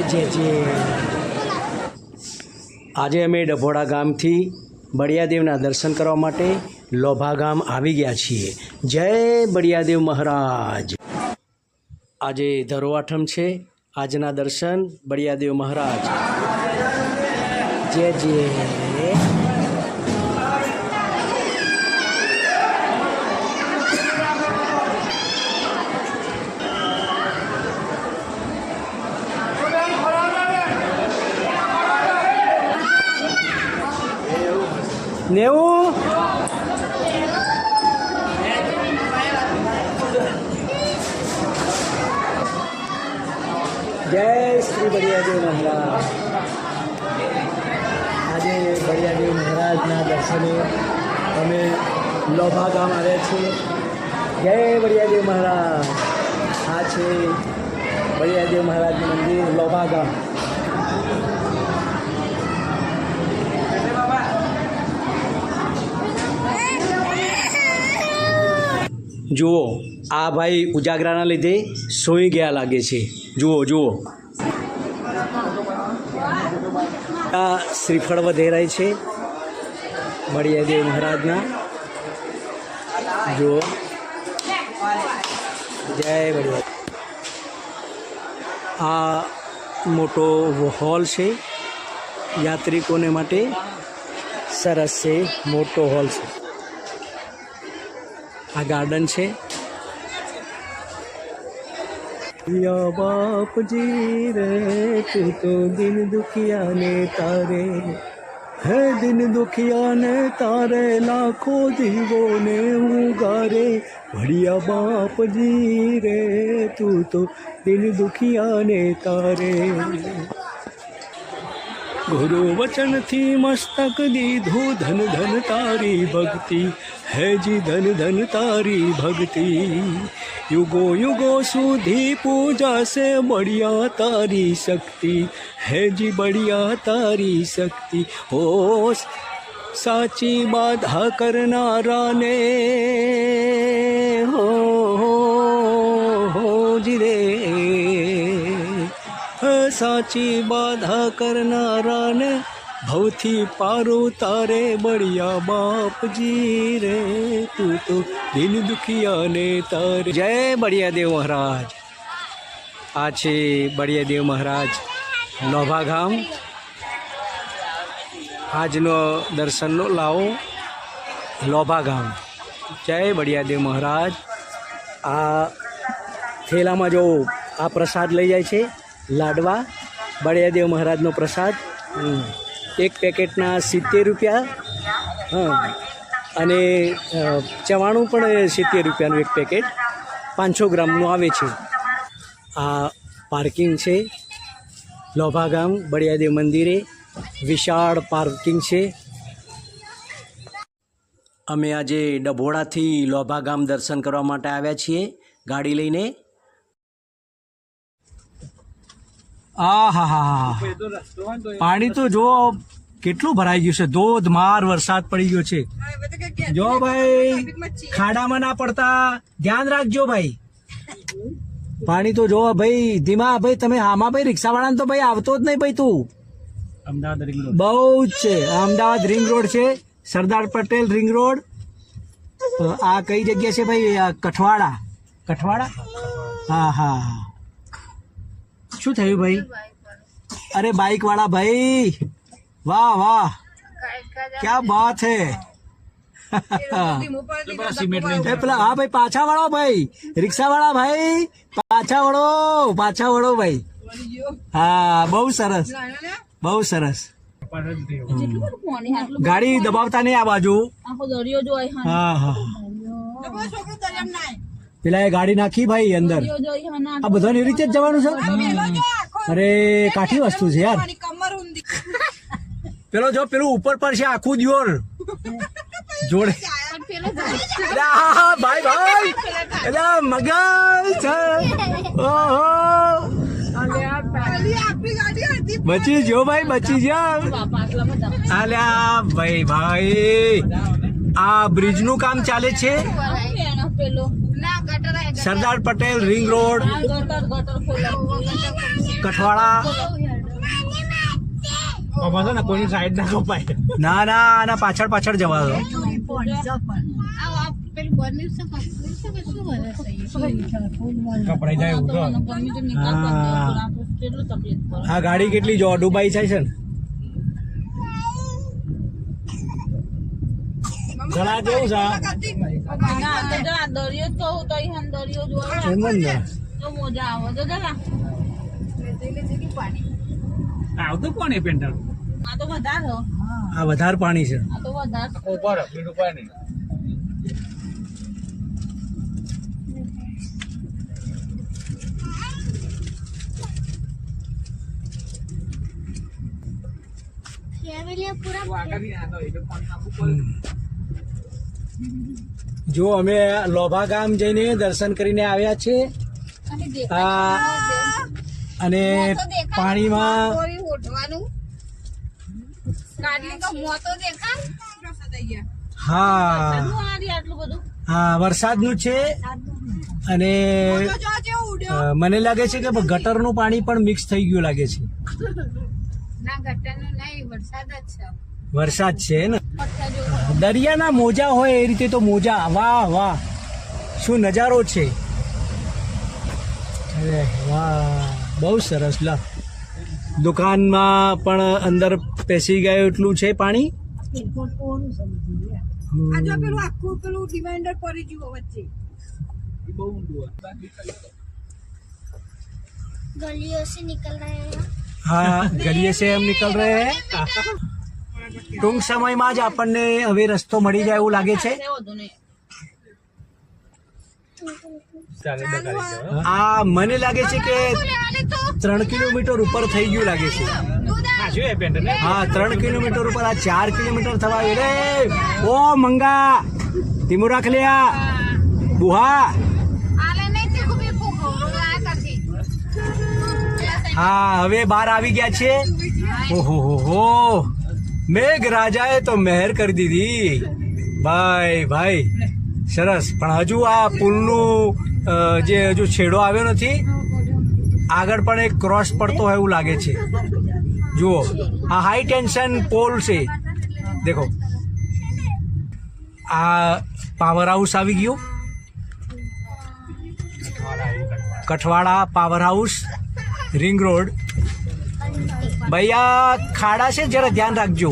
જે જે આજે અમે ડભોડા ગામથી બળિયાદેવના દર્શન કરવા માટે લોભા ગામ આવી ગયા છીએ. જય બળિયાદેવ મહારાજ. આજે ધરોઆઠમ છે. આજના દર્શન બળિયાદેવ મહારાજ. જય જય નેવું. જય શ્રી બળિયાદેવ મહારાજ. આજે બળિયાદેવ મહારાજના દર્શને અમે લોભા ગામ આવ્યા છીએ. જય બળિયાદેવ મહારાજ. આ છે બળિયાદેવ મહારાજનું મંદિર લોભા ગામ જુઓ, આ ભાઈ ઉજાગરાના લીધે સોઈ ગયા લાગે છે. જુઓ જુઓ. આ શ્રીફળ વધેરાય છે. બળિયાદેવ મહારાજના. જુઓ. જય બળિયા આ મોટો હોલ છે. યાત્રિકોને માટે સરસ છે, મોટો હોલ છે. આ ગાર્ડન છે. બાપજી રે, તું તો દિન દુખિયાને તારે. હે દિન દુખિયાને તારે, લાખો જીવોને ઉગારે. ભડિયા બાપજી રે, તું તો દિન દુખિયાને તારે. ગુરુ વચનથી મસ્તક દીધું ધન ધન તારી ભક્તિ. હેજી ધન ધન તારી ભક્તિ. યુગો યુગો સુધી પૂજા સે બળિયા તારી શક્તિ. હેજી બળિયા તારી શક્તિ. હો સાચી બાધા કરનારાને. હો સાચી બાધા કરનારાને ભવથી પારો તારે બળિયા બાપજી રે. તું તો દિન દુખિયાને તારે. જય બળિયાદેવ મહારાજ. આ છે બળિયાદેવ મહારાજ લોભા ગામ આજનો દર્શનનો લાવો લોભા ગામ જય બળિયાદેવ મહારાજ. આ થેલામાં જો આ પ્રસાદ લઈ જાય છે. લાડવા, બળિયાદેવ મહારાજનો પ્રસાદ એક પેકેટના સિત્તેર રૂપિયા હા અને ચવાણું પણ સિત્તેર રૂપિયાનું એક પેકેટ, પાંચસો ગ્રામનું આવે છે. આ પાર્કિંગ છે, લોભા ગામ, બળિયાદેવ મંદિરે, વિશાળ પાર્કિંગ છે. અમે આજે ડભોળાથી લોભા ગામ દર્શન કરવા માટે આવ્યા છીએ, ગાડી લઈને. આ હા હા હા પાણી તો જો કેટલું ભરાઈ ગયું છે. ધોધમાર વરસાદ પડી ગયો છે. જો ભાઈ ખાડામાં ના પડતા ધ્યાન રાખજો ભાઈ. પાણી તો જો ભાઈ ધીમા ભાઈ તમે આમાં ભાઈ રિક્ષા વાળાને તો ભાઈ આવતો જ નહીં ભાઈ તું. Ahmedabad ring road. બહુ જ છે. અમદાવાદ રિંગ રોડ છે. Sardar Patel ring road. તો આ કઈ જગ્યા છે ભાઈ? કઠવાડા. કઠવાડા? હા હા. શું થયું ભાઈ? અરે બાઇક વાળા ભાઈ વાહ વાહ. ક્યાં બાત હે? પેલા હા ભાઈ પાછા વળો ભાઈ. રિક્ષા વાળા ભાઈ પાછા વળો પાછા વળો ભાઈ. હા બહુ સરસ. બહુ સરસ. ગાડી દબાવતા નહીં આ બાજુ. આખો દરિયો જોઈ હા. હા હા. પેલા એ ગાડી નાખી ભાઈ અંદર. આ બધાને એવી રીતે જ જવાનું છે? અરે કાઠી વસ્તુ છે યાર. પેલો જો પેલું ઉપર પર છે આખું દિયોર. જોડે. ભાઈ ભાઈ. એટલે મગજ બચી જો ભાઈ બચી જા બાપા આટલા અલ્યા ભાઈ ભાઈ. આ બ્રિજનું કામ ચાલે છે? Sardar Patel ring road. ને કોઈની સાઈડ ના કપાય. ના ના આના પાછળ પાછળ જવા દો. આ ગાડી કેટલી જો ડુબાઈ જાય છે ને જરા કેવું છે ના તો જરા દરિયો જ કહું તો અહીં દરિયો જોવા એમ જ ને તો મોજા આવે તો છે આવતું કોણ એ પેન્ટર? આ તો વધારે હો. આ વધારે પાણી છે આ તો વધારે ઉપર બીજું કોઈ નહીં જો અમે લોભા ગામ જઈને દર્શન કરીને આવ્યા છે. અને પાણીમાં હા. હા વરસાદનું છે. અને મને લાગે છે કે ગટરનું પાણી પણ મિક્સ થઈ ગયું લાગે છે. વરસાદ છે ને? દરિયાના મોજા હોય એ રીતે તો મોજા. વાહ વાહ. શું નજારો છે. વાહ બહુ સરસ. લા. દુકાનમાં પણ અંદર પેસી ગયું એટલું છે પાણી? ગલીઓ સે નિકલ રહે હા. ગલીઓ સે હમ નિકલ રહે ટૂંક સમયમાં જ આપણને હવે રસ્તો મળી જાય એવું લાગે છે. આ મને લાગે છે કે ત્રણ કિલોમીટર ઉપર થઈ ગયું લાગે છે. હા, ત્રણ કિલોમીટર ઉપર, આ ચાર કિલોમીટર થવા રે ઓ મંગા તિમુરા ખલિયા બુહા. હા, હવે બહાર આવી ગયા છે. ઓહો, હો હો. મેઘ રાજાએ તો મહેર કરી દીધી. ભાઈ ભાઈ, સરસ. પણ હજુ આ પુલનું જે હજુ છેડો આવ્યો નથી, આગળ પણ એક ક્રોસ પડતો હોય એવું લાગે છે. જુઓ, આ હાઈ ટેન્શન પોલ છે. દેખો. આ પાવર હાઉસ આવી ગયું. Kathwada power house ring road ભાઈ આ ખાડા છે જરા ધ્યાન રાખજો.